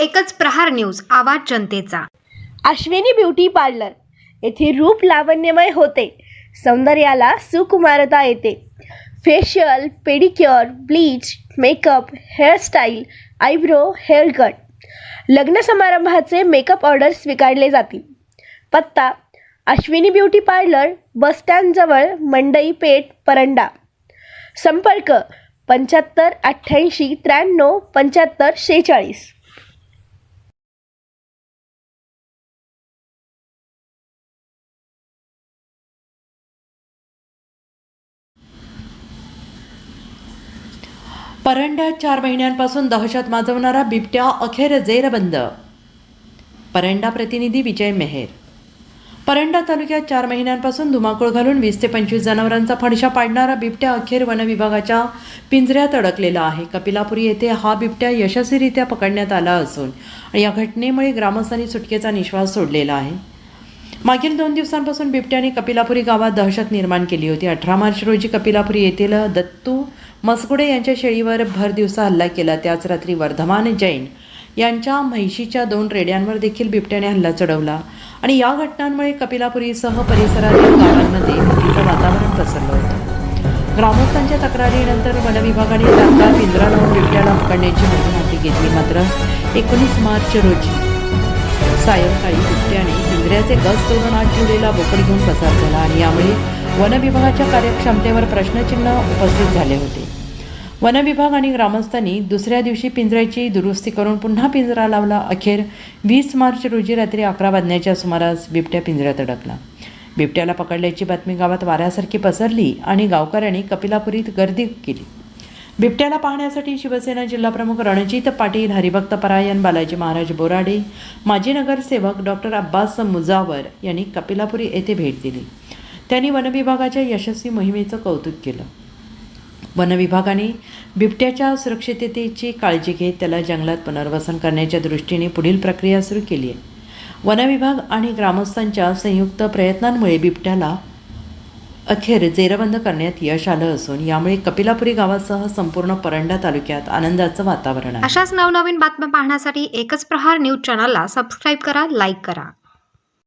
एकच प्रहार न्यूज आवाज जनतेचा. Ashwini beauty parlour. येथे रूप लावण्यमय होते. सौंदर्याला सुकुमारता येते. Facial pedicure bleach makeup hairstyle eyebrow hair cut लग्न समारंभाचे मेकअप ऑर्डर स्वीकारले जातील. पत्ता अश्विनी ब्युटी पार्लर बसस्टँडजवळ मंडई पेठ परंडा. संपर्क पंच्याहत्तर अठ्ठ्याऐंशी त्र्याण्णव पंच्याहत्तर शेहेचाळीस. परंड्यात चार महिन्यांपासून दहशत माजवणारा बिबट्या अखेर जेरबंद. परंडा प्रतिनिधी विजय मेहेर. परंडा तालुक्यात चार महिन्यांपासून धुमाकूळ घालून वीस ते पंचवीस जनावरांचा फडशा पाडणारा बिबट्या अखेर वनविभागाच्या पिंजऱ्यात अडकलेला आहे. कपिलापुरी येथे हा बिबट्या यशस्वीरित्या पकडण्यात आला असून या घटनेमुळे ग्रामस्थांनी सुटकेचा निश्वास सोडलेला आहे. मागील दोन दिवसांपासून बिबट्याने कपिलापुरी गावात दहशत निर्माण केली होती. अठरा मार्च रोजी कपिलापुरी येथील दत्तू मसगुडे यांच्या शेळीवर भर दिवसा हल्ला केला. त्याच रात्री वर्धमान जैन यांच्या म्हैशीच्या दोन रेड्यांवर देखील बिबट्याने हल्ला चढवला आणि या घटनांमुळे कपिलापुरीसह परिसरातील गावांमध्ये भीतीचं वातावरण पसरलं होतं. ग्रामस्थांच्या तक्रारीनंतर वनविभागाने तात्काळ पिंजरा लावून बिबट्याला पकडण्याची मोठी हाती घेतली. मात्र एकोणीस मार्च रोजी सायंकाळी बिबट्याने पिंजऱ्याचे गज तोरण आत ठेवलेला बोकड घेऊन पसार झाला आणि यामुळे वनविभागाच्या कार्यक्षमतेवर प्रश्नचिन्ह उपस्थित झाले होते. वनविभाग आणि ग्रामस्थांनी दुसऱ्या दिवशी पिंजऱ्याची दुरुस्ती करून पुन्हा पिंजरा लावला. अखेर वीस मार्च रोजी रात्री अकरा वाजण्याच्या सुमारास बिबट्या पिंजऱ्यात अडकला. बिबट्याला पकडल्याची बातमी गावात वाऱ्यासारखी पसरली आणि गावकऱ्यांनी कपिलापुरीत गर्दी केली. बिबट्याला पाहण्यासाठी शिवसेना जिल्हाप्रमुख रणजित पाटील हरिभक्त परायण बालाजी महाराज बोराडे माजी नगरसेवक डॉक्टर अब्बास मुजावर यांनी कपिलापुरी येथे भेट दिली. त्यांनी वनविभागाच्या यशस्वी मोहिमेचं कौतुक केलं. वनविभागाने बिबट्याच्या सुरक्षिततेची काळजी घेत त्याला जंगलात पुनर्वसन करण्याच्या दृष्टीने पुढील प्रक्रिया सुरू केली आहे. वनविभाग आणि ग्रामस्थांच्या संयुक्त प्रयत्नांमुळे बिबट्याला अखेर जेरबंद करण्यात यश आलं असून यामुळे कपिलापुरी गावासह संपूर्ण परंडा तालुक्यात आनंदाचं वातावरण आहे. अशाच नवनवीन बातम्या पाहण्यासाठी एकच प्रहार न्यूज चॅनलला सबस्क्राईब करा लाईक करा.